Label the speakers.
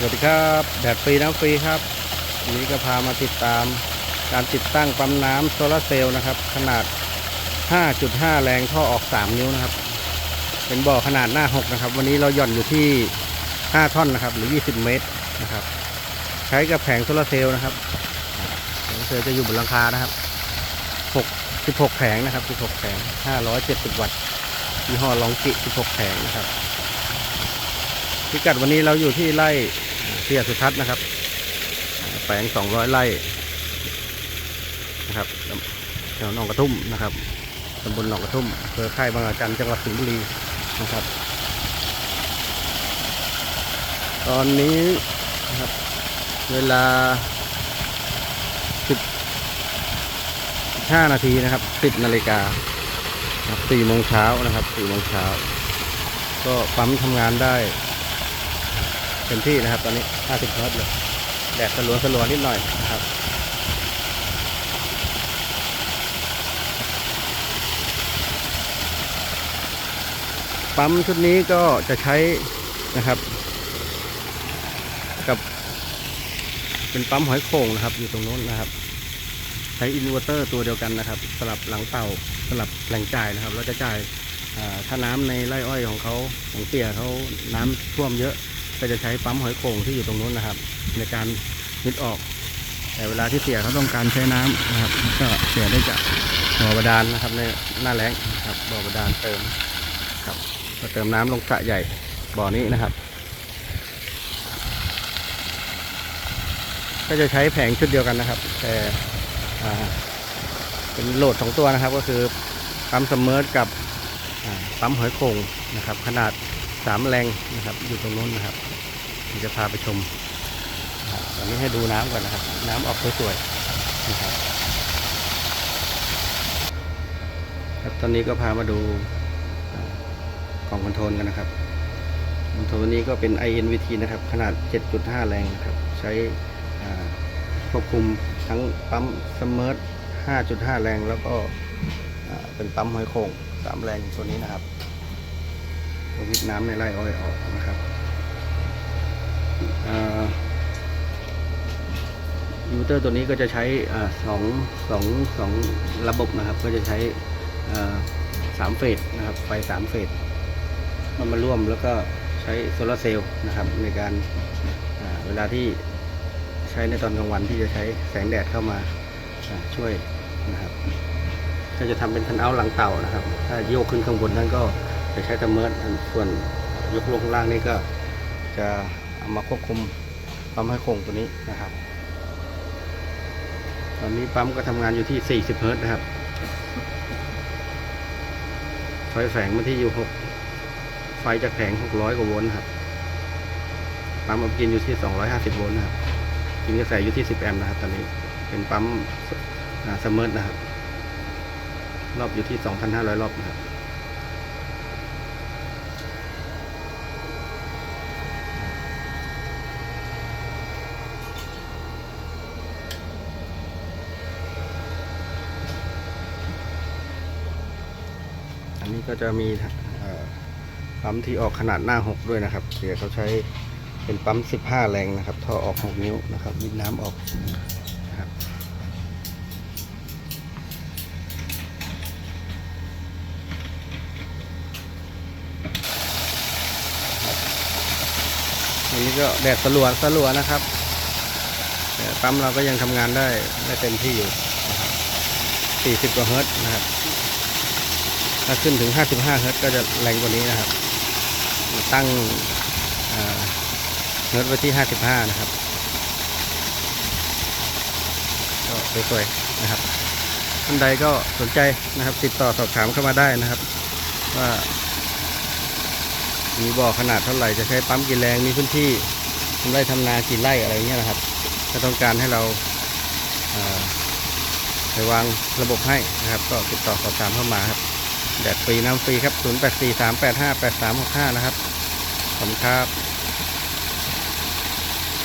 Speaker 1: สวัสดีครับแดดฟรีน้ำฟรีครับวันนี้ก็พามาติดตามการติดตั้งปั๊มน้ำโซลาร์เซลล์นะครับ ขนาด 5.5 แรงท่อออก 3 นิ้วนะครับ เป็นบ่อขนาดหน้า 6 นะครับ วันนี้เราหย่อนอยู่ที่ 5 ท่อนนะครับ หรือ 20 เมตรนะครับ ใช้กับแผงโซลาร์เซลล์นะครับแผงโซลาเซลล์จะอยู่บนหลังคานะครับ 6 16 แผงนะครับ 16 แผง 570 วัตต์ยี่ห้อลองกิ 16 แผงนะครับพิกัดวันนี้เราอยู่ที่ไร่ เสียสุทัศน์นะครับ แปลงสองร้อยไร่นะครับแถวหนองกระทุ่มนะครับตำบลหนองกระทุ่มอำเภอค่ายบางอาจันจังหวัดสิงห์บุรีนะครับ ตอนนี้นะครับเวลาสิบห้านาทีนะครับสิบนาฬิกาสี่โมงเช้านะครับสี่โมงเช้า ก็ปั๊มทำงานได้ เต็มที่นะครับ ตอนนี้ 50เฮิร์ตเลยแดดสลัวสลัวนิดหน่อยนะครับปั๊มชุดนี้ก็จะใช้นะครับ กับเป็นปั๊มหอยโข่งนะครับ อยู่ตรงโน้นนะครับ ใช้อินเวอร์เตอร์ตัวเดียวกันนะครับ สลับหลังเต่าสลับแหล่งจ่ายนะครับ เราจะจ่ายถ้าน้ำในไร่อ้อยของเขาของเตี่ยเขาน้ำท่วมเยอะ ก็จะใช้ปั๊มหอยโข่งที่อยู่ตรงนู้นนะครับ ในการมิดออก แต่เวลาที่เสียเขาต้องการใช้น้ำนะครับ ก็เสียได้จากบ่อบาดาลนะครับในหน้าแล้งนะครับบ่อบาดาลเติมครับก็เติมน้ำลงสระใหญ่บ่อนี้นะครับ ก็จะใช้แผงชุดเดียวกันนะครับ แต่เป็นโหลดสองตัวนะครับ ก็คือปั๊มซัมเมอร์กับปั๊มหอยโข่งนะครับ ขนาด สามแรงนะครับ อยู่ตรงนู้นนะครับเดี๋ยวจะพาไปชมตอนนี้ให้ดูน้ำก่อนนะครับ น้ำออกสวยๆนะครับครับตอนนี้ก็พามาดูกล่องคอนโทรลกันนะครับคอนโทรลนี้ก็เป็น INVT นะครับ ขนาด 7.5 แรงนะครับ ใช้ควบคุมทั้งปั๊มสมเมอร์5.5 แรงแล้วก็เป็นปั๊มหอยโข่ง3 แรงตัวนี้นะครับ วิดน้ำในไร่อ้อยออกนะครับอินเวอร์เตอร์ตัวนี้ก็จะใช้อ่าสองสองสองระบบนะครับ ก็จะใช้อ่าสามเฟสนะครับ ไฟสามเฟสมันมาร่วมแล้วก็ใช้โซลาร์เซลล์นะครับ ในการเวลาที่ใช้ในตอนกลางวันที่จะใช้แสงแดดเข้ามาช่วยนะครับก็จะทำเป็นคันเอาหลังเต่านะครับ ถ้าโยกขึ้นข้างบนนั้นก็ จะใช้ตะเมิดส่วนยกลงล่างนี่ก็จะเอามาควบคุมปั๊มให้คงตัวนี้นะครับ ตอนนี้ปั๊มก็ทำงานอยู่ที่ 40 เฮิร์ตซ์นะครับไฟแฝงมาที่อยู่ 6 ไฟจากแผง 600 กว่าโวลต์ครับปั๊มอัพกินอยู่ที่ 250 โวลต์นะครับกินกระแสอยู่ที่ 10 แอมป์นะครับตอนนี้เป็นปั๊มสมเมอร์นะครับรอบอยู่ที่ 2,500 รอบนะครับ อั นี้ก็จะมีปั๊มที่ออกขนาดหน้า 6 ด้วยนะครับเดี๋ยวเขาใช้เป็นปั๊ม 15 แรงนะครับ ท่อออก 6 นิ้วนะครับยิดน้ำออกนะครับอันนี้ก็แดดสลัวสลัวนะครับแต่ปั๊มเราก็ยังทำงานได้ได้เต็มที่อยู่นะครับ40กว่าเฮิร์ตนะครับ ถ้าขึ้นถึง 55 เฮิร์ตซ์ก็จะแรงกว่านี้นะครับ ตั้งเฮิร์ตซ์ไว้ที่ 55 นะครับก็สวยๆนะครับท่านใดก็สนใจนะครับ ติดต่อสอบถามเข้ามาได้นะครับ ว่ามีบ่อขนาดเท่าไหร่จะใช้ปั๊มกี่แรงมีพื้นที่ทำไร่ทำนากี่ไร่อะไรเงี้ยนะครับ ถ้าต้องการให้เราไปวางระบบให้นะครับ ก็ติดต่อสอบถามเข้ามาครับ แดดฟรีน้ำฟรีครับ 0843858365 นะครับ ขอบคุณครับ